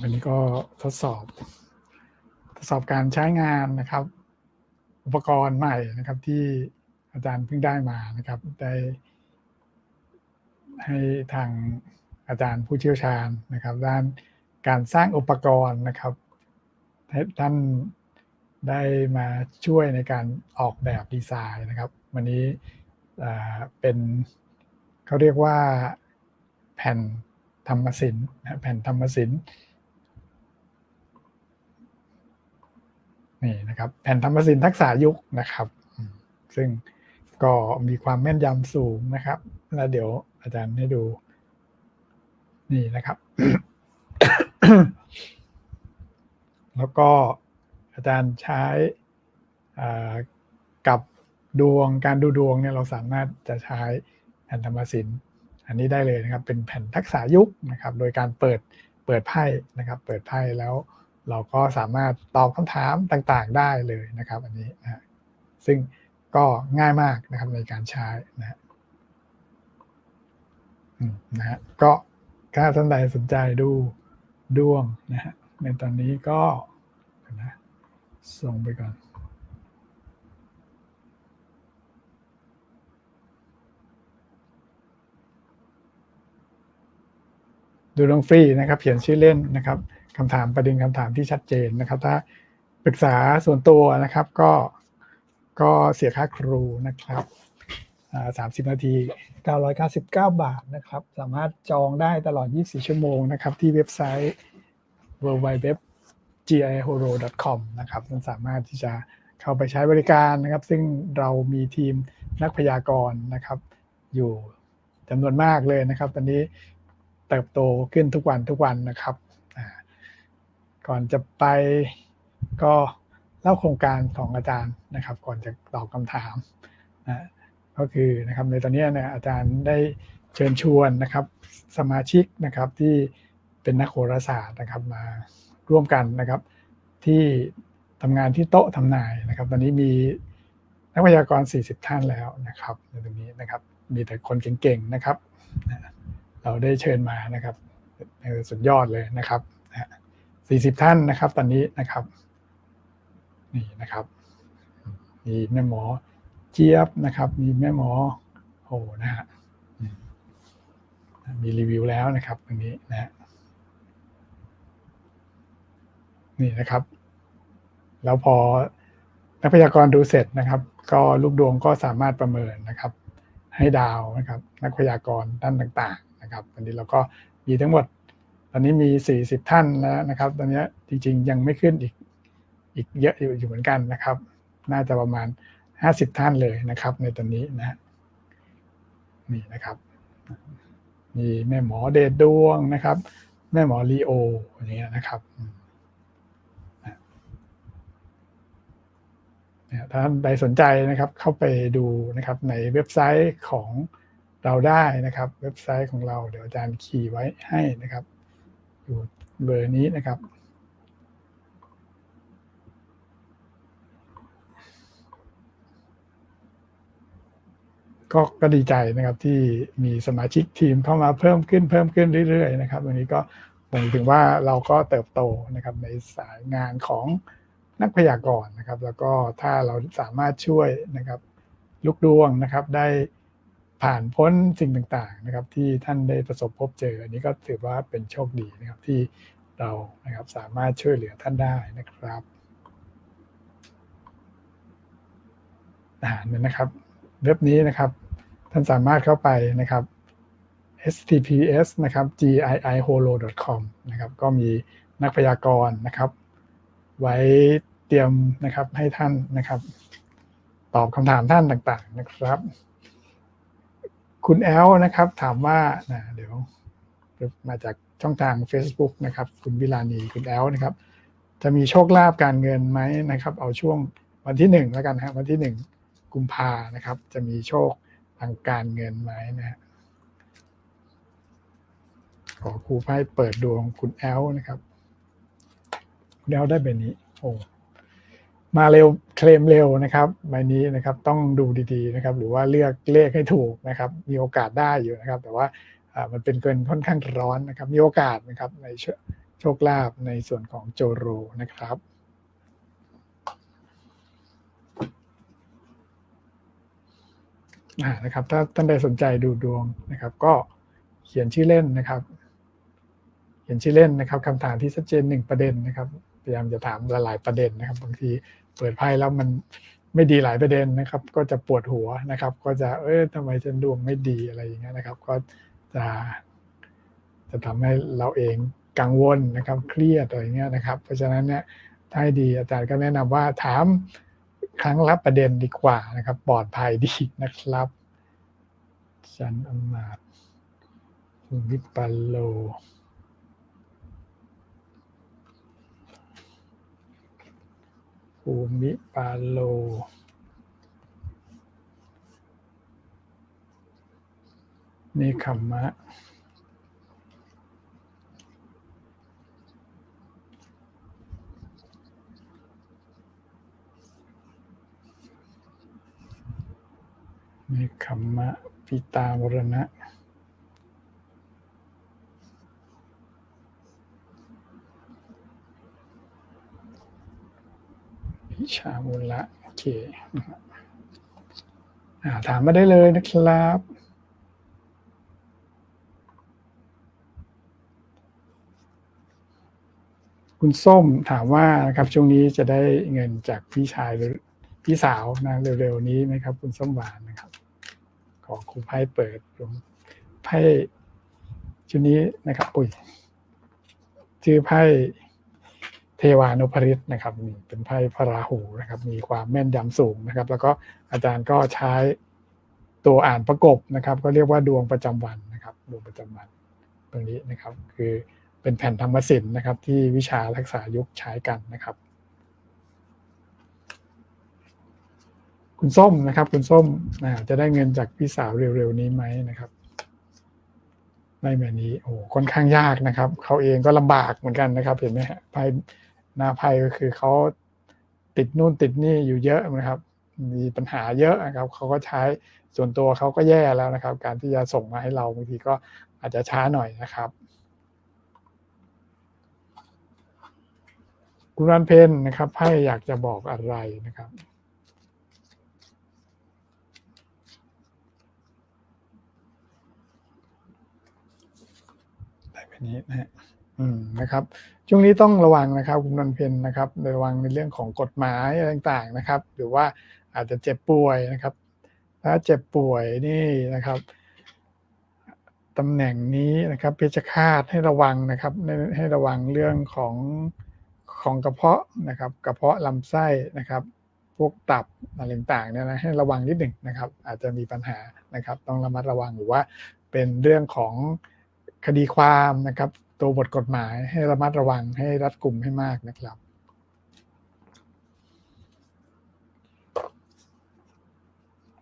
วันนี้ก็ทดสอบ ทดสอบการใช้งานนะครับ อุปกรณ์ใหม่นะครับ ที่อาจารย์เพิ่งได้มานะครับ ได้ให้ทางอาจารย์ผู้เชี่ยวชาญนะครับ ด้านการสร้างอุปกรณ์นะครับท่านได้มาช่วยในการออกแบบดีไซน์นะครับ วันนี้เป็นเขาเรียกว่าแผ่นธรรมศิลป์นแผ่นธรรมศิลป์ นี่นะครับแผ่นธรรมศิลป์ทักษะยุคนะครับ ซึ่งก็มีความแม่นยำสูงนะครับ แล้วเดี๋ยวอาจารย์ให้ดู นี่นะครับ แล้วก็อาจารย์ใช้กับดวงการดูดวงเนี่ยเราสามารถจะใช้แผ่นธรรมศิลป์อันนี้ได้เลยนะครับ เป็นแผ่นทักษะยุคนะครับ โดยการเปิดเปิดไพ่นะครับ เปิดไพ่แล้ว เราก็สามารถตอบคำถามต่างๆได้เลยนะครับ อันนี้นะซึ่งก็ง่ายมากนะครับในการใช้นะฮะอืมนะฮะก็ถ้าท่านใดสนใจดูดวงนะฮะในตอนนี้ก็นะส่งไปก่อนดูดวงฟรีนะครับ เขียนชื่อเล่นนะครับ คำถามประเด็นคำถามที่ชัดเจนนะครับ ถ้าปรึกษาส่วนตัวนะครับก็ก็เสียค่าครูนะครับสามสิบนาที 999 บาทนะครับ สามารถจองได้ตลอด 24 ชั่วโมงนะครับ ที่เว็บไซต์ w w w g i h o r o c o m นะครับมันสามารถที่จะเข้าไปใช้บริการนะครับ ซึ่งเรามีทีมนักพยากรณ์นะครับ อยู่จำนวนมากเลยนะครับ ตอนนี้เติบโตขึ้นทุกวันทุกวันนะครับ ก่อนจะไปก็เล่าโครงการของอาจารย์นะครับ ก่อนจะตอบคำถามนะก็คือนะครับในตอนนี้เนี่ยอาจารย์ได้เชิญชวนนะครับสมาชิกนะครับที่เป็นนักโหราศาสตร์นะครับมาร่วมกันนะครับ ที่ทำงานที่โต๊ะทำนายนะครับ ตอนนี้มีนักพยากรณ์40 ท่านแล้วนะครับในตรงนี้นะครับ มีแต่คนเก่งๆนะครับ เราได้เชิญมานะครับสุดยอดเลยนะครับนะ 40 ท่านนะครับ ตอนนี้นะครับ นี่นะครับมีแม่หมอเจี๊ยบนะครับ มีแม่หมอโอ้นะฮะมมีรีวิวแล้วนะครับตรงนี้นะฮะนี่นะครับ แล้วพอนักพยากรณ์ดูเสร็จนะครับ ก็ลูกดวงก็สามารถประเมินนะครับ ให้ดาวนะครับ นักพยากรณ์ด้านต่าง ๆ นะครับวันนี้เราก็มีทั้งหมด ตอนนี้มี 40 ท่านแล้วนะครับ ตอนนี้จริงๆ ยังไม่ขึ้นอีกอีกเยอะอยู่เหมือนกันนะครับ น่าจะประมาณ 50 ท่านเลยนะครับ ในตอนนี้นะฮะนี่นะครับ มีแม่หมอเดชดวงนะครับ แม่หมอลีโออย่างเงี้ยนะครับถ้าท่านใดสนใจนะครับเข้าไปดูนะครับในเว็บไซต์ของเราได้นะครับ เว็บไซต์ของเราเดี๋ยวอาจารย์คีย์ไว้ให้นะครับ อยู่เบอร์นี้นะครับ ก็ก็ดีใจนะครับที่มีสมาชิกทีมเข้ามาเพิ่มขึ้นเพิ่มขึ้นเรื่อยๆนะครับวันนี้ก็บ่งถึงว่าเราก็เติบโตนะครับในสายงานของนักพยากรณ์นะครับ แล้วก็ถ้าเราสามารถช่วยนะครับ ลูกดวงนะครับได้ ผ่านพ้นสิ่งต่างๆนะครับ ที่ท่านได้ประสบพบเจอ อันนี้ก็ถือว่าเป็นโชคดีนะครับที่เรานะครับสามารถช่วยเหลือท่านได้นะครับอ่านี่ยนะครับ เว็บนี้นะครับ ท่านสามารถเข้าไปนะครับ https นะครับ giiholo.com นะครับ ก็มีนักพยากรณ์นะครับ ไว้เตรียมนะครับให้ท่านนะครับ ตอบคำถามท่านต่างๆนะครับ คุณแอลนะครับ ถามว่านะเดี๋ยวมาจากช่องทาง Facebook นะครับ คุณวิลานีคุณแอลนะครับ จะมีโชคลาภการเงินไหมนะครับ เอาช่วงวันที่หนึ่งแล้วกันนะวันที่หนึ่งกุมภานะครับ จะมีโชคทางการเงินไหมนะฮะขอครูไพ่เปิดดวงคุณแอลนะครับ คุณแอลได้แบบนี้ โอ้ มาเร็วเคลมเร็วนะครับใบนี้นะครับต้องดูดีๆนะครับหรือว่าเลือกเลขให้ถูกนะครับมีโอกาสได้อยู่นะครับ แต่ว่ามันเป็นเกินค่อนข้างร้อนนะครับมีโอกาสนะครับในช่วงโชคลาภในส่วนของโจโรนะครับนะครับถ้าท่านใดสนใจดูดวงนะครับ ก็เขียนชื่อเล่นนะครับ เขียนชื่อเล่นนะครับคำถามที่ชัดเจนหนึ่งประเด็นนะครับพยายามจะถามหลายๆประเด็นนะครับบางที เปิดไพ่แล้วมันไม่ดีหลายประเด็นนะครับ ก็จะปวดหัวนะครับ ก็จะเอ้ยทำไมฉันดวงไม่ดีอะไรอย่างเงี้ยนะครับ ก็จะจะทำให้เราเองกังวลนะครับ เครียดอะไรเงี้ยนะครับ เพราะฉะนั้นเนี่ยถ้าให้ดีอาจารย์ก็แนะนำว่าถามครั้งละประเด็นดีกว่านะครับ ปลอดภัยดีนะครับจันอมาตย์ภูมิปัลโล ภูมิปาโลนี่ขมมะนี่ขมมะ ปิตามรณะ พิ ชามูละโอเคถามมาได้เลยนะครับคุณส้มถามว่านะครับช่วงนี้จะได้เงินจากพี่ชายหรือพี่สาวนะเร็วๆนี้ไหมครับ คุณส้มหวานนะครับ ขอครูไพ่เปิดลงไพ่ชุดนี้นะครับอุ้ยชื่อไพ่ เทวานุภริตนะครับนี่เป็นไพ่พระราหูนะครับ มีความแม่นยำสูงนะครับ แล้วก็อาจารย์ก็ใช้ตัวอ่านประกบนะครับ ก็เรียกว่าดวงประจำวันนะครับ ดวงประจำวันตรงนี้นะครับ คือเป็นแผ่นธรรมศิลป์นะครับ ที่วิชารักษายุคใช้กันนะครับ คุณส้มนะครับ คุณส้มจะได้เงินจากพี่สาวเร็วๆนี้ไหมนะครับในแบบนี้โอ้ค่อนข้างยากนะครับ เขาเองก็ลำบากเหมือนกันนะครับ เห็นไหมฮะไพ่ น้าไพ่ก็คือเขาติดนู่นติดนี่อยู่เยอะนะครับ มีปัญหาเยอะนะครับเขาก็ใช้ส่วนตัวเขาก็แย่แล้วนะครับ การที่จะส่งมาให้เราบางทีก็อาจจะช้าหน่อยนะครับ คุณรันเพนนะครับไพ่อยากจะบอกอะไรนะครับได้แบบนี้นะฮะอืมนะครับ ช่วงนี้ต้องระวังนะครับคุณนันเพนนะครับระวังในเรื่องของกฎหมายอะไรต่างๆนะครับ หรือว่าอาจจะเจ็บป่วยนะครับถ้าเจ็บป่วยนี่นะครับตำแหน่งนี้นะครับเพชฌฆาตให้ระวังนะครับใหให้ระวังเรื่องของของกระเพาะนะครับ กระเพาะลำไส้นะครับ พวกตับอะไรต่างๆเนี่ยนะให้ระวังนิดหนึ่งนะครับ อาจจะมีปัญหานะครับ ต้องระมัดระวังหรือว่าเป็นเรื่องของคดีความนะครับ ตัวบทกฎหมายให้ระมัดระวังให้รัดกลุ่มให้มากนะครับ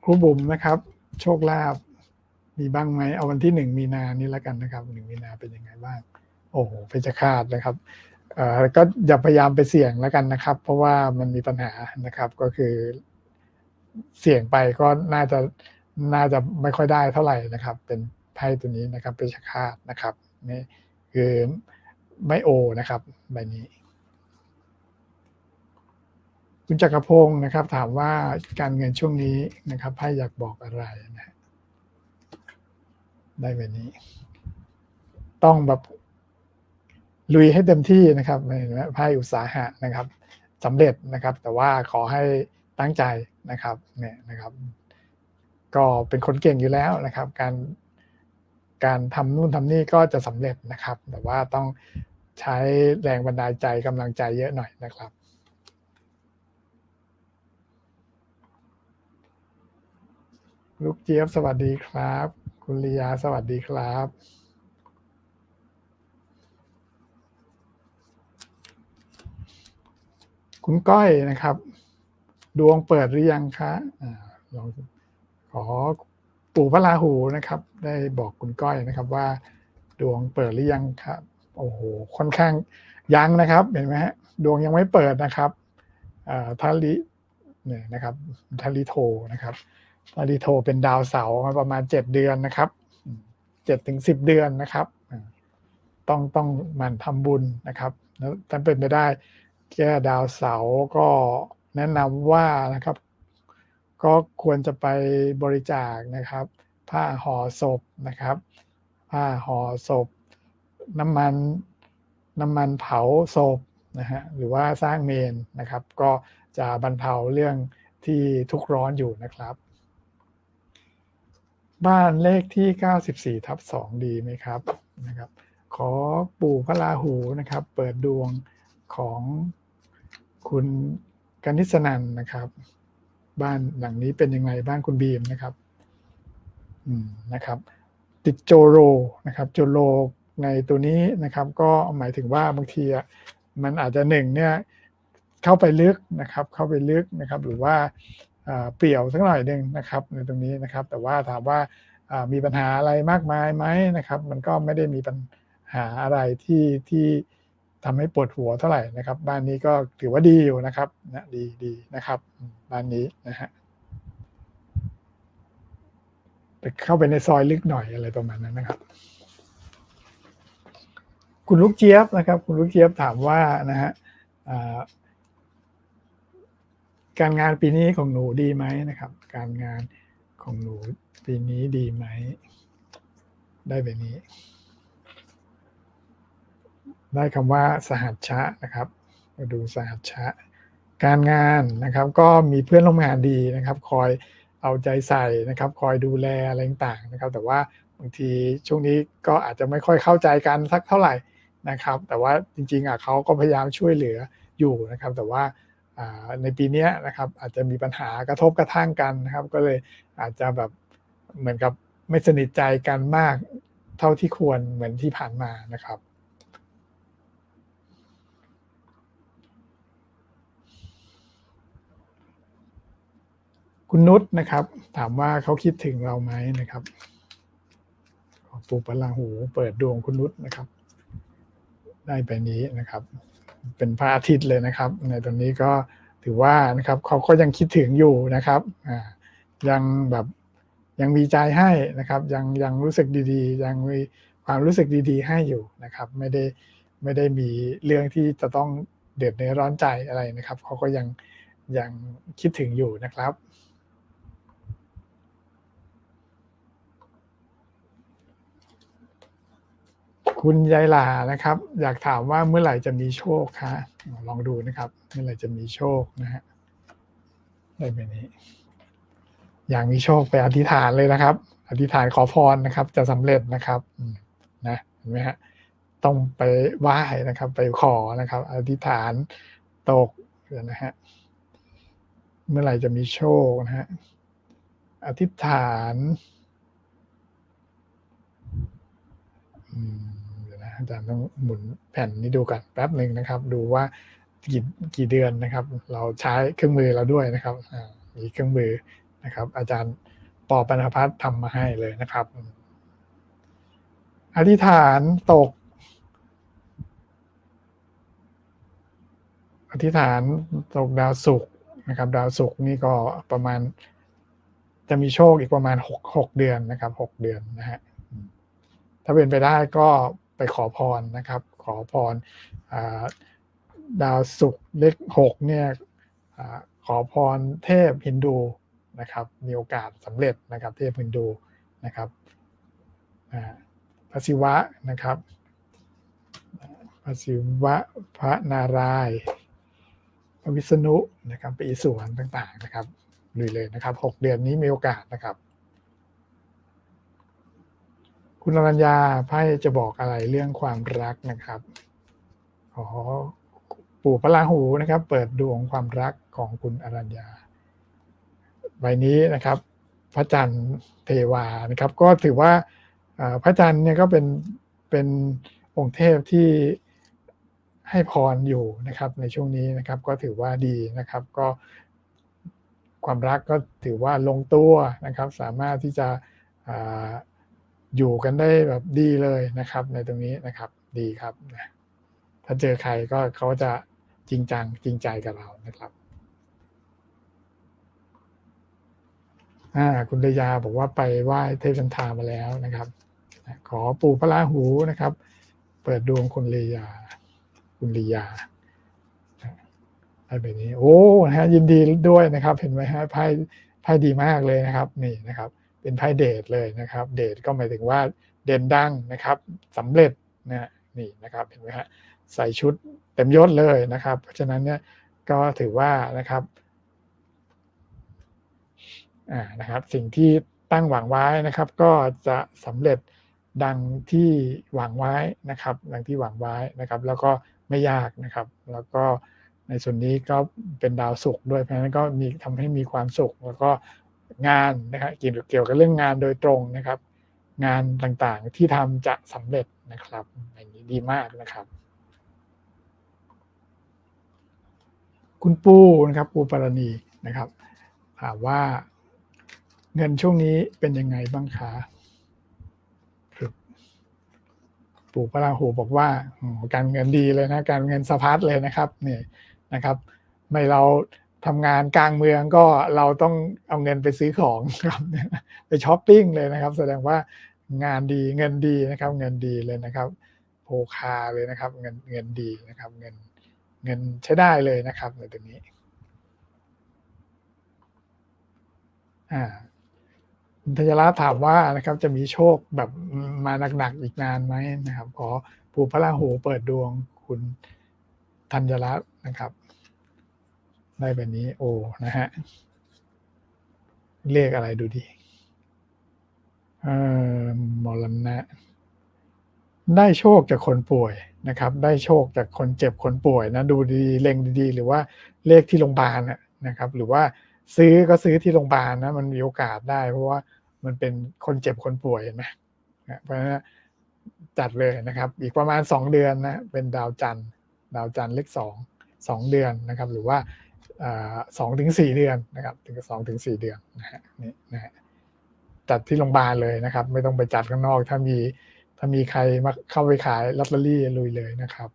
ครูบุ๋มนะครับ โชคลาภมีบ้างไหมเอาวันที่หนึ่งมีนานี้แล้วกันนะครับหนึ่งมีนาเป็นยังไงบ้าง โอ้โหเพชฌฆาตนะครับเอ่อก็อย่าพยายามไปเสี่ยงแล้วกันนะครับ เพราะว่ามันมีปัญหานะครับก็คือเสี่ยงไปก็น่าจะน่าจะไม่ค่อยได้เท่าไหร่นะครับ เป็นไพ่ตัวนี้นะครับเพชฌฆาตนะครับนี่ คือไม่โอนะครับใบนี้ คุณจักรพงศ์นะครับ ถามว่าการเงินช่วงนี้นะครับไพ่อยากบอกอะไรนะฮะได้แบบนี้ ต้องแบบลุยให้เต็มที่นะครับในไพ่อุตสาหะนะครับสำเร็จนะครับ แต่ว่าขอให้ตั้งใจนะครับเนี่ยนะครับ ก็เป็นคนเก่งอยู่แล้วนะครับ การ การทำนู่นทำนี่ก็จะสำเร็จนะครับ แต่ว่าต้องใช้แรงบันดาลใจกำลังใจเยอะหน่อยนะครับลูกเจี๊ยบสวัสดีครับ คุณลียาสวัสดีครับ คุณก้อยนะครับ ดวงเปิดหรือยังคะอ่าลองขอ ปู่พระราหูนะครับ ได้บอกคุณก้อยนะครับว่า ดวงเปิดหรือยังครับ โอ้โหค่อนข้างยังนะครับ เห็นไหมฮะดวงยังไม่เปิดนะครับอ่าทาริเนี่ยนะครับทาริโทนะครับทาริโทเป็นดาวเสาร์ประมาณเจ็ดเดือนนะครับเจ็ดถึงสิบเดือนนะครับ ต้องต้องมันทำบุญนะครับแล้วถ้าเป็นไปได้แก้ดาวเสาร์ก็แนะนำว่านะครับ ก็ควรจะไปบริจาคนะครับ ผ้าห่อศพนะครับ ผ้าห่อศพ น้ำมันน้ำมันเผาศพนะฮะหรือว่าสร้างเมนนะครับ ก็จะบรรเทาเรื่องที่ทุกข์ร้อนอยู่นะครับ บ้านเลขที่ 94ทับ2ดีไหมครับนะครับ ขอปู่พระราหูนะครับ เปิดดวงของคุณกนิษนันนะครับ บ้านหลังนี้เป็นยังไงบ้านคุณบีมนะครับอืมนะครับ ติดโจโรนะครับ โจโรในตัวนี้นะครับ ก็หมายถึงว่าบางทีอะมันอาจจะหนึ่งเนี่ยเข้าไปลึกนะครับ เข้าไปลึกนะครับ หรือว่าอ่าเปี่ยวสักหน่อยหนึ่งนะครับ ในตรงนี้นะครับ แต่ว่าถามว่าอ่ามีปัญหาอะไรมากมายไหมนะครับ มันก็ไม่ได้มีปัญหาอะไรที่ที่ ทำให้ปวดหัวเท่าไหร่นะครับ บ้านนี้ก็ถือว่าดีอยู่นะครับนะดีดีนะครับ บ้านนี้นะฮะแต่เข้าไปในซอยลึกหน่อยอะไรประมาณนั้นนะครับ คุณลูกเจี๊ยบนะครับ คุณลูกเจี๊ยบถามว่านะฮะการงานปีนี้ของหนูดีไหมนะครับ การงานของหนูปีนี้ดีไหม ได้แบบนี้ ได้คำว่าสหัชชะนะครับ มาดูสหัชชะ การงานนะครับ ก็มีเพื่อนร่วมงานดีนะครับ คอยเอาใจใส่นะครับ คอยดูแลอะไรต่างๆนะครับ แต่ว่าบางทีช่วงนี้ก็อาจจะไม่ค่อยเข้าใจกันสักเท่าไหร่นะครับ แต่ว่าจริงๆอะเขาก็พยายามช่วยเหลืออยู่นะครับ แต่ว่าในปีนี้นะครับอาจจะมีปัญหากระทบกระทั่งกันนะครับ ก็เลยอาจจะแบบเหมือนกับไม่สนิทใจกันมากเท่าที่ควรเหมือนที่ผ่านมานะครับ คุณนุชนะครับ ถามว่าเขาคิดถึงเราไหมนะครับขอปูปลาหูเปิดดวงคุณนุชนะครับ ได้ไปนี้นะครับ เป็นพระอาทิตย์เลยนะครับ ในตรงนี้ก็ถือว่านะครับเขาก็ยังคิดถึงอยู่นะครับอ่ายังแบบยังมีใจให้นะครับ ยังยังรู้สึกดีๆ ยังมีความรู้สึกดีๆ ให้อยู่นะครับ ไม่ได้ไม่ได้มีเรื่องที่จะต้องเดือดเนื้อร้อนใจอะไรนะครับเขาก็ยังยังคิดถึงอยู่นะครับ คุณยายหลานะครับ อยากถามว่าเมื่อไหร่จะมีโชคคะลองดูนะครับ เมื่อไหร่จะมีโชคนะฮะได้แบบนี้ อยากมีโชคไปอธิษฐานเลยนะครับ อธิษฐานขอพรนะครับ จะสำเร็จนะครับนะเห็นไหมฮะต้องไปไหว้นะครับ ไปขอนะครับ อธิษฐานตกเดี๋ยวนะฮะเมื่อไหร่จะมีโชคนะฮะอธิษฐาน อืมเดี๋ยวนะ อาจารย์ต้องหมุนแผ่นนี้ดูกันแป๊บหนึ่งนะครับ ดูว่ากี่กี่เดือนนะครับ เราใช้เครื่องมือเราด้วยนะครับอ่ามีเครื่องมือนะครับ อาจารย์ปอปนพัฒน์ทำมาให้เลยนะครับ อธิษฐานตก อธิษฐานตกดาวศุกร์นะครับ ดาวศุกร์นี่ก็ประมาณจะมีโชคอีกประมาณหกหกเดือนนะครับหกเดือนนะฮะถ้าเป็นไปได้ก็ ไปขอพรนะครับ ขอพรดาวศุกร์เลขหกเนี่ยขอพรเทพฮินดูนะครับ มีโอกาสสำเร็จนะครับ เทพฮินดูนะครับพระศิวะนะครับพระศิวะพระนารายณ์พระวิษณุนะครับไปอีสวนต่างๆนะครับลุยเลยนะครับหกเดือนนี้มีโอกาสนะครับ คุณอรัญญาไพ่จะบอกอะไรเรื่องความรักนะครับขอปู่พระราหูนะครับ เปิดดวงความรักของคุณอรัญญาใบนี้นะครับ พระจันทร์เทวานะครับ ก็ถือว่าอ่าพระจันทร์เนี่ยก็เป็นเป็นองค์เทพที่ให้พรอยู่นะครับ ในช่วงนี้นะครับ ก็ถือว่าดีนะครับ ก็ความรักก็ถือว่าลงตัวนะครับ สามารถที่จะ อยู่กันได้แบบดีเลยนะครับ ในตรงนี้นะครับดีครับถ้าเจอใครก็เขาจะจริงจังจริงใจกับเรานะครับอ่าคุณเดยาบอกว่าไปไหว้เทพจันทามาแล้วนะครับ ขอปู่พระราหูนะครับ เปิดดวงคุณลียา คุณลียาได้แบบนี้ โอ้นะฮะยินดีด้วยนะครับ เห็นไหมฮะไพ่ไพ่ดีมากเลยนะครับ นี่นะครับ เป็นไพ่เดทเลยนะครับ เดทก็หมายถึงว่าเด่นดังนะครับสำเร็จนะนี่นะครับเห็นไหมฮะใส่ชุดเต็มยศเลยนะครับ เพราะฉะนั้นเนี่ยก็ถือว่านะครับอ่านะครับสิ่งที่ตั้งหวังไว้นะครับ ก็จะสำเร็จดังที่หวังไว้นะครับ ดังที่หวังไว้นะครับ แล้วก็ไม่ยากนะครับ แล้วก็ในส่วนนี้ก็เป็นดาวสุขด้วยเพราะฉะนั้นก็มีทำให้มีความสุข แล้วก็ งานนะครับเกี่ยวกับเรื่องงานโดยตรงนะครับ งานต่างๆที่ทำจะสำเร็จนะครับอย่างนี้ดีมากนะครับ คุณปูนะครับปูปรณีนะครับถามว่าเงินช่วงนี้เป็นยังไงบ้างคะปู่พระราหูบอกว่าการเงินดีเลยนะการเงินสะพัดเลยนะครับนี่นะครับ ไม่เรา ทำงานกลางเมืองก็เราต้องเอาเงินไปซื้อของครับไปช้อปปิ้งเลยนะครับ แสดงว่างานดีเงินดีนะครับ เงินดีเลยนะครับโพคาเลยนะครับ เงินเงินดีนะครับ เงินเงินใช้ได้เลยนะครับในตรงนี้อ่าคุณธัญรัตน์ถามว่านะครับ จะมีโชคแบบมาหนักๆอีกนานไหมนะครับ ขอปู่พระราหูเปิดดวงคุณธัญรัตน์นะครับ ได้แบบนี้โอ้นะฮะ เลขอะไรดูดีเอ่อมรณะ ได้โชคจากคนป่วยนะครับ ได้โชคจากคนเจ็บคนป่วยนะ ดูดีเล็งดีๆ หรือว่าเลขที่โรงพยาบาลนะครับ หรือว่าซื้อก็ซื้อที่โรงพยาบาลนะ มันมีโอกาสได้เพราะว่ามันเป็นคนเจ็บคนป่วยเห็นไหมเพราะฉะนั้นจัดเลยนะครับ อีกประมาณสองเดือนนะ เป็นดาวจันทร์ ดาวจันทร์เลขสองสองเดือนนะครับ หรือว่า สองถึงสี่เดือนนะครับ ถึงสองถึงสี่เดือนนะฮะนี่นะฮะจัดที่โรงพยาบาลเลยนะครับ ไม่ต้องไปจัดข้างนอก ถ้ามีถ้ามีใครมาเข้าไปขายลอตเตอรี่ลุยเลยนะครับ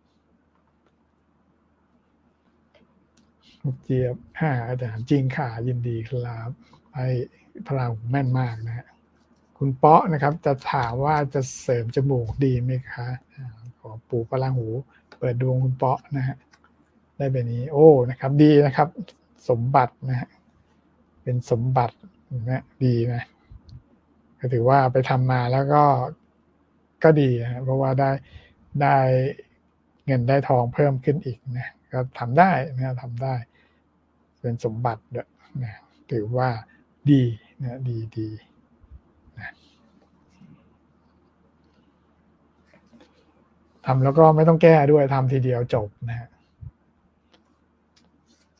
เจี๊ยบห้าอาจารย์จริงค่ะยินดีครับให้พลังแม่นมากนะฮะคุณเปาะนะครับ จะถามว่าจะเสริมจมูกดีไหมคะ ขอปู่พลังหู เปิดดวงคุณเปาะนะฮะ ได้แบบนี้ โอ้นะครับ ดีนะครับ สมบัตินะฮะเป็นสมบัตินะดีนะก็ถือว่าไปทำมาแล้วก็ก็ดีนะเพราะว่าได้ได้เงินได้ทองเพิ่มขึ้นอีกนะก็ทำได้นะทำได้ เป็นสมบัติด้วยนะถือว่าดีนะดีดีนะทำแล้วก็ไม่ต้องแก้ด้วยทำทีเดียวจบนะฮะ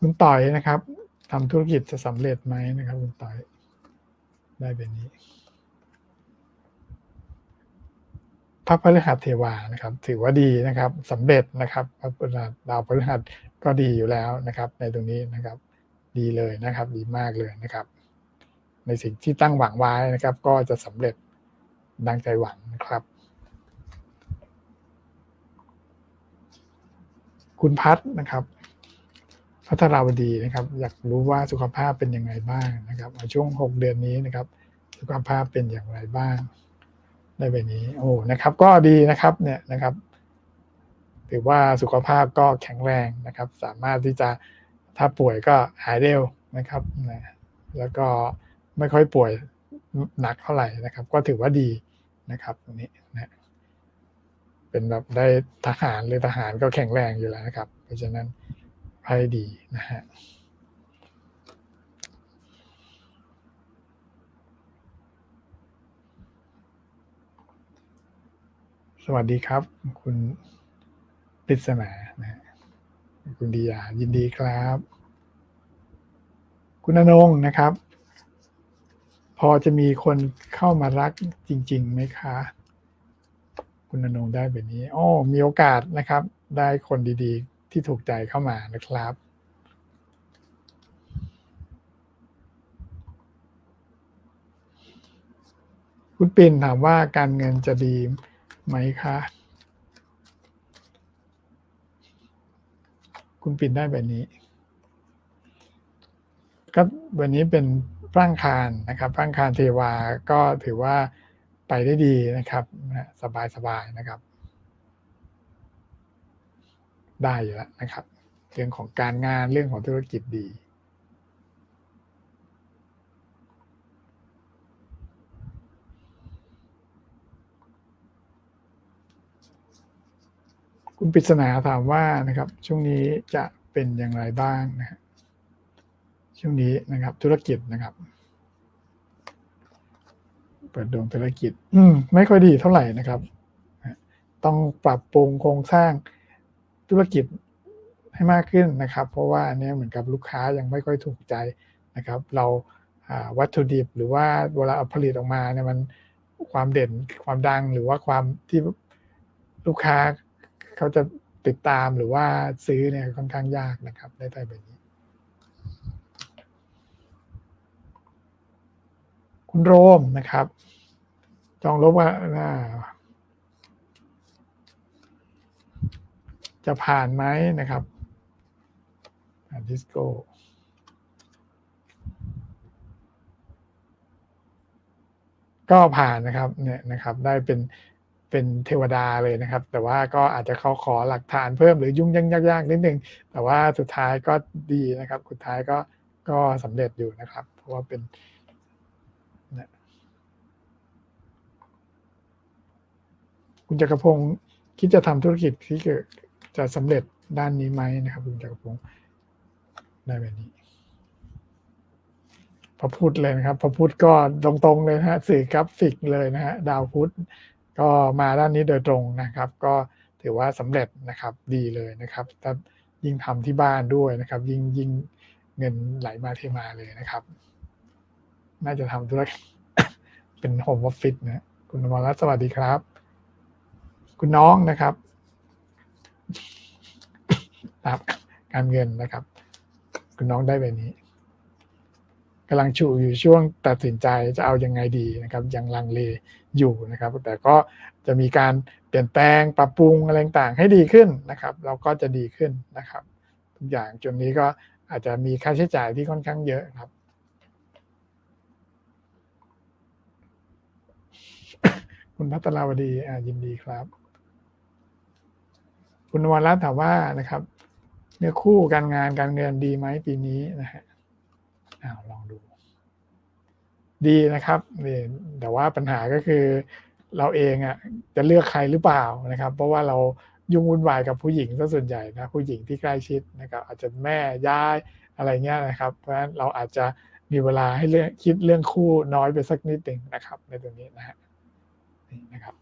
คุณต่อยนะครับทำธุรกิจจะสำเร็จไหมนะครับ คุณต่อยได้เป็นนี้พระพฤหัสเทวานะครับ ถือว่าดีนะครับสำเร็จนะครับพระพฤหัสดาวพฤหัสก็ดีอยู่แล้วนะครับ ในตรงนี้นะครับ ดีเลยนะครับ ดีมากเลยนะครับ ในสิ่งที่ตั้งหวังไว้นะครับ ก็จะสำเร็จดังใจหวังนะครับ คุณพัฒนะครับ พัทราวดีนะครับ อยากรู้ว่าสุขภาพเป็นยังไงบ้างนะครับช่วงหกเดือนนี้นะครับ สุขภาพเป็นอย่างไรบ้างได้แบบนี้โอ้นะครับ ก็ดีนะครับเนี่ยนะครับ ถือว่าสุขภาพก็แข็งแรงนะครับ สามารถที่จะถ้าป่วยก็หายเร็วนะครับนะแล้วก็ไม่ค่อยป่วยหนักเท่าไหร่นะครับ ก็ถือว่าดีนะครับตรงนี้นะเป็นแบบได้ทหารหรือทหารก็แข็งแรงอยู่แล้วนะครับ เพราะฉะนั้น ไพ่ดีนะฮะสวัสดีครับ คุณปริศนานะคุณดียายินดีครับ คุณอนงนะครับ พอจะมีคนเข้ามารักจริงๆไหมคะ คุณอนงได้แบบนี้อ๋อมีโอกาสนะครับ ได้คนดีๆ ที่ถูกใจเข้ามานะครับ คุณปิ่นถามว่าการเงินจะดีไหมคะ คุณปิดได้แบบนี้ก็วันนี้เป็นร่างคารนะครับร่างคารเทวาก็ถือว่าไปได้ดีนะครับสบายสบายนะครับ ได้อยู่แล้วนะครับ เรื่องของการงานเรื่องของธุรกิจดีคุณปริศนาถามว่านะครับ ช่วงนี้จะเป็นอย่างไรบ้างนะฮะช่วงนี้นะครับ ธุรกิจนะครับ เปิดดวงธุรกิจ อืมไม่ค่อยดีเท่าไหร่นะครับ ต้องปรับปรุงโครงสร้าง ธุรกิจให้มากขึ้นนะครับ เพราะว่าอันนี้เหมือนกับลูกค้ายังไม่ค่อยถูกใจนะครับ เราวัตถุดิบหรือว่าเวลาผลิตออกมาเนี่ยมันความเด่นความดังหรือว่าความที่ลูกค้าเขาจะติดตามหรือว่าซื้อเนี่ยค่อนข้างยากนะครับได้แต่แบบนี้ คุณโรมนะครับ จองลบว่า จะผ่านไหมนะครับดิสโก้ก็ผ่านนะครับเนี่ยนะครับได้เป็นเป็นเทวดาเลยนะครับ แต่ว่าก็อาจจะเขาขอหลักฐานเพิ่มหรือยุ่งยากๆนิดนึง แต่ว่าสุดท้ายก็ดีนะครับ สุดท้ายก็ก็สำเร็จอยู่นะครับ เพราะว่าเป็นคุณจักรพงศ์คิดจะทำธุรกิจที่เกิด จะสำเร็จด้านนี้ไหมนะครับคุณจักรพงศ์ได้แบบนี้พระพุธเลยนะครับพระพุธก็ตรงๆเลยนะฮะสื่อกราฟิกเลยนะฮะดาวพุธก็มาด้านนี้โดยตรงนะครับ ก็ถือว่าสำเร็จนะครับดีเลยนะครับถ้ายิ่งทำที่บ้านด้วยนะครับ ยิ่งยิ่งเงินไหลมาเทมาเลยนะครับ น่าจะทำธุรกิจเป็นโฮมออฟฟิศนะคุณมรรัตสวัสดีครับ คุณน้องนะครับ ครับการเงินนะครับ คุณน้องได้แบบนี้กำลังชูอยู่ช่วงตัดสินใจจะเอายังไงดีนะครับ ยังลังเลอยู่นะครับ แต่ก็จะมีการเปลี่ยนแปลงปรับปรุงอะไรต่างๆให้ดีขึ้นนะครับ เราก็จะดีขึ้นนะครับทุกอย่างจนนี้ก็อาจจะมีค่าใช้จ่ายที่ค่อนข้างเยอะครับ คุณพัตราวดีอ่ายินดีครับ คุณวรรัตน์ถามว่านะครับ เนื้อคู่การงานการเงินดีไหมปีนี้นะฮะอ้าวลองดู ดีนะครับนี่แต่ว่าปัญหาก็คือเราเองอะจะเลือกใครหรือเปล่านะครับ เพราะว่าเรายุ่งวุ่นวายกับผู้หญิงซะส่วนใหญ่นะผู้หญิงที่ใกล้ชิดนะครับ อาจจะแม่ย้ายอะไรเงี้ยนะครับ เพราะฉะนั้นเราอาจจะมีเวลาให้เรื่องคิดเรื่องคู่น้อยไปสักนิดหนึ่งนะครับ ในตรงนี้นะฮะนี่นะครับ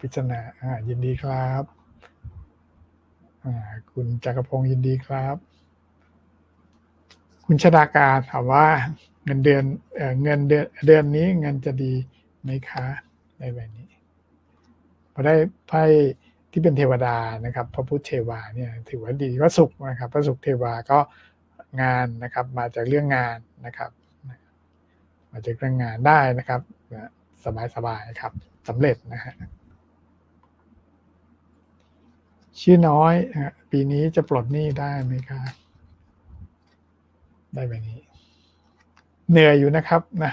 ปริศนาอ่ายินดีครับอ่าคุณจักรพงศ์ยินดีครับ คุณชดาการถามว่าเงินเดือนเเงินเดือนเดือนนี้เงินจะดีไหมคะในแบบนี้พอได้ไพ่ที่เป็นเทวดานะครับ พระพุทธเทวาเนี่ยถือว่าดีก็สุขนะครับพระสุขเทวาก็งานนะครับ มาจากเรื่องงานนะครับมาจากเรื่องงานได้นะครับสบายๆครับสำเร็จนะฮะ ชื่อน้อย ปีนี้จะปลดหนี้ได้ไหมครับได้แบบนี้ เหนื่อยอยู่นะครับนะ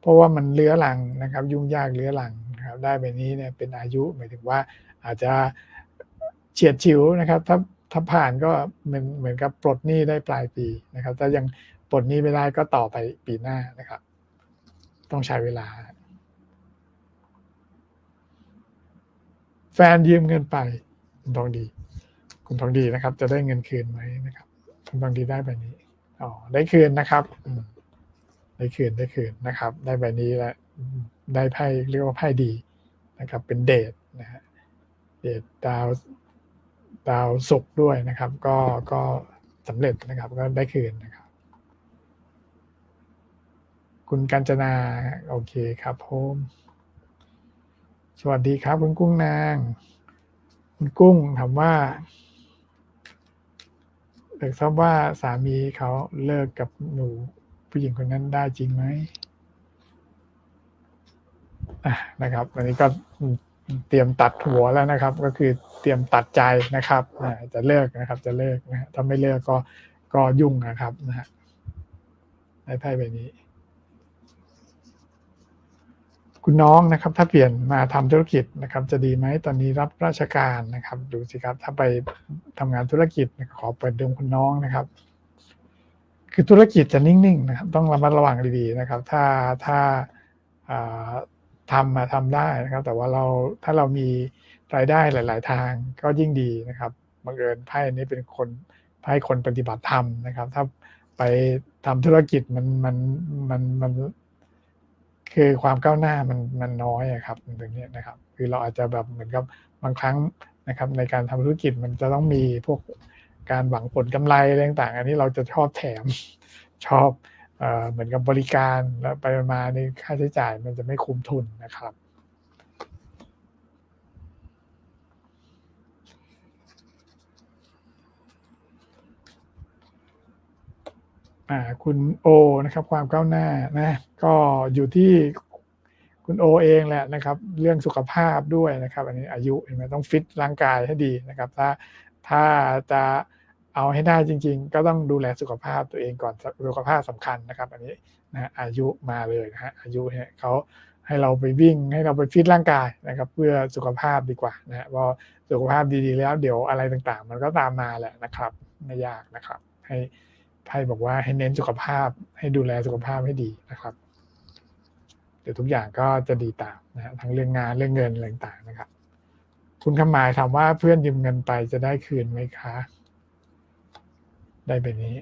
เพราะว่ามันเลื้อหลังนะครับ ยุ่งยากเลื้อหลังนะครับ ได้แบบนี้เนี่ยเป็นอายุหมายถึงว่าอาจจะเฉียดฉิวนะครับ ถ้าถ้าผ่านก็เหมือนเหมือนกับปลดหนี้ได้ปลายปีนะครับถ้ายังปลดหนี้ไม่ได้ก็ต่อไปปีหน้านะครับ ต้องใช้เวลา แฟนยืมเงินไป คุณทองดี คุณทองดีนะครับ จะได้เงินคืนไหมนะครับ คุณทองดีได้แบบนี้อ๋อได้คืนนะครับได้คืนได้คืนนะครับ ได้แบบนี้แล้วได้ไพ่เรียกว่าไพ่ดีนะครับ เป็นเดทนะฮะเดทดาวดาวศุกร์ด้วยนะครับ ก็ก็สำเร็จนะครับ ก็ได้คืนนะครับ คุณกัญจนาโอเคครับผมสวัสดีครับ คุณกุ้งนาง คุณกุ้งถามว่าอยากทราบว่าสามีเขาเลิกกับหนูผู้หญิงคนนั้นได้จริงไหมอะนะครับอันนี้ก็เตรียมตัดหัวแล้วนะครับ ก็คือเตรียมตัดใจนะครับจะเลิกนะครับ จะเลิกนะถ้าไม่เลิกก็ก็ยุ่งนะครับนะฮะได้ไพ่ใบนี้ คุณน้องนะครับ ถ้าเปลี่ยนมาทำธุรกิจนะครับ จะดีไหมตอนนี้รับราชการนะครับ ดูสิครับ ถ้าไปทำงานธุรกิจขอเปิดดวงคุณน้องนะครับ คือธุรกิจจะนิ่งๆนะครับ ต้องระมัดระวังดีๆนะครับ ถ้าถ้าทำมาทำได้นะครับ แต่ว่าเราถ้าเรามีรายได้หลาย ๆ ทางก็ยิ่งดีนะครับบังเอิญไพ่นี้เป็นคนไพ่คนปฏิบัติธรรมนะครับ ถ้าไปทำธุรกิจมันมันมันมัน คือความก้าวหน้ามันมันน้อยอะครับตรงนี้นะครับ คือเราอาจจะแบบเหมือนกับบางครั้งนะครับในการทำธุรกิจมันจะต้องมีพวกการหวังผลกำไรอะไรต่างๆ อันนี้เราจะชอบแถมชอบเอเหมือนกับบริการแล้วไปมาในค่าใช้จ่ายมันจะไม่คุ้มทุนนะครับ คุณโอนะครับความก้าวหน้านะก็อยู่ที่คุณโอเองแหละนะครับ เรื่องสุขภาพด้วยนะครับ อันนี้อายุเห็นไหมต้องฟิตร่างกายให้ดีนะครับ ถ้าถ้าจะเอาให้ได้จริง ๆ ก็ต้องดูแลสุขภาพตัวเองก่อนสุขภาพสำคัญนะครับ อันนี้นะอายุมาเลยนะฮะอายุเนี่ยเขาให้เราไปวิ่งให้เราไปฟิตร่างกายนะครับ เพื่อสุขภาพดีกว่านะฮะพอสุขภาพดีๆแล้วเดี๋ยวอะไรต่างๆ มันก็ตามมาแหละนะครับไม่ยากนะครับ ให้ ไพ่บอกว่าให้เน้นสุขภาพ ให้ดูแลสุขภาพให้ดีนะครับ เดี๋ยวทุกอย่างก็จะดีตามนะฮะทั้งเรื่องงานเรื่องเงินอะไรต่างๆนะครับ คุณคำหมายถามว่าเพื่อนยืมเงินไปจะได้คืนไหมคะ ได้แบบนี้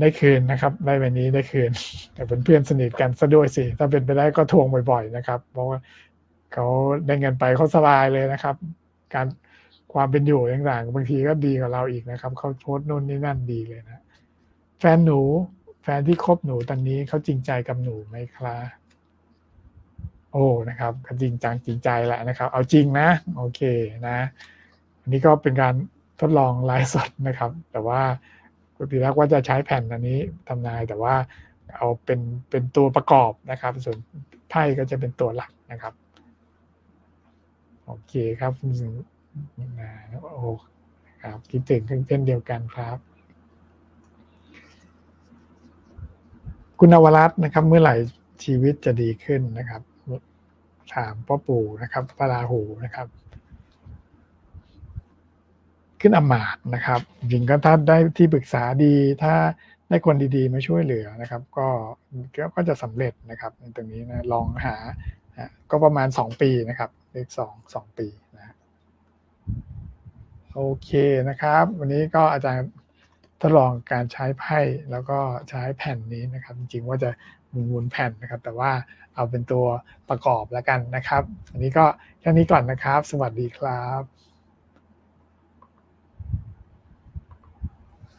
ได้คืนนะครับ ได้แบบนี้ได้คืน แต่เป็นเพื่อนสนิทกันซะด้วยสิ ถ้าเป็นไปได้ก็ทวงบ่อย ๆ นะครับ เพราะว่าเขาได้เงินไปเขาสบายเลยนะครับ การ ความเป็นอยู่ต่างๆบางทีก็ดีกว่าเราอีกนะครับเขาโพสต์นู่นนี่นั่นดีเลยนะแฟนหนู แฟนที่คบหนูตอนนี้เขาจริงใจกับหนูไหมครับโอ้นะครับก็จริงจังจริงใจแหละนะครับ เอาจริงนะ โอเคนะอันนี้ก็เป็นการทดลองไลฟ์สดนะครับ แต่ว่าปกติแล้วว่าจะใช้แผ่นอันนี้ทำนายแต่ว่าเอาเป็นเป็นตัวประกอบนะครับ ส่วนไพ่ก็จะเป็นตัวหลักนะครับ โอเคครับ คุณนะโอ้ครับคิดถึงเช่นเดียวกันครับ คุณนวรัตน์นะครับ เมื่อไหร่ชีวิตจะดีขึ้นนะครับ ถามพ่อปู่นะครับพระราหูนะครับ ขึ้นอมาตนะครับจริงก็ถ้าได้ที่ปรึกษาดีถ้าได้คนดีๆ มาช่วยเหลือนะครับ ก็ก็จะสำเร็จนะครับในตรงนี้นะลองหา ก็ประมาณ2ปีนะครับเลขสองสองปีนะ โอเคนะครับ วันนี้ก็อาจารย์ทดลองการใช้ไพ่แล้วก็ใช้แผ่นนี้นะครับ จริงๆว่าจะหมุนแผ่นนะครับ แต่ว่าเอาเป็นตัวประกอบแล้วกันนะครับ อันนี้ก็แค่นี้ก่อนนะครับ สวัสดีครับ